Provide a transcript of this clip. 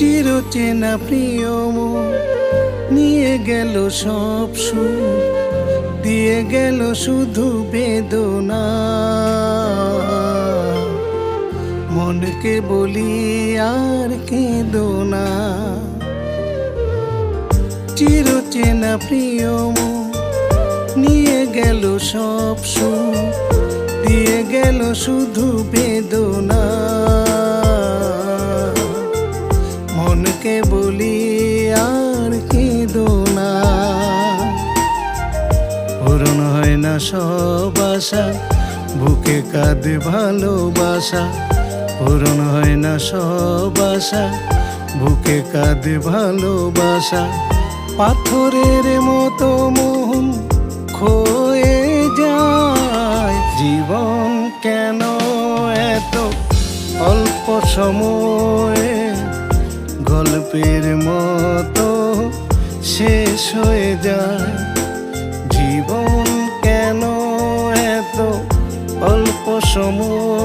চিরচেনা প্রিয় মন, নিয়ে গেল সব সুখ, দিয়ে গেল শুধু বেদনা। মনকে বলি আর কেঁদো না। চিরচেনা প্রিয় মন, নিয়ে গেল সব সুখ, দিয়ে গেল শুধু বেদনা। না সব আশা, বুকে কাঁদে ভালোবাসা, পূরণ হয় না সব আশা, বুকে কাঁদে ভালোবাসা। পাথরের মতো মোহন খয়ে যায়, জীবন কেন এত অল্প সময়ে? গল্পের মতো শেষ হয়ে যায়। অল্প সময়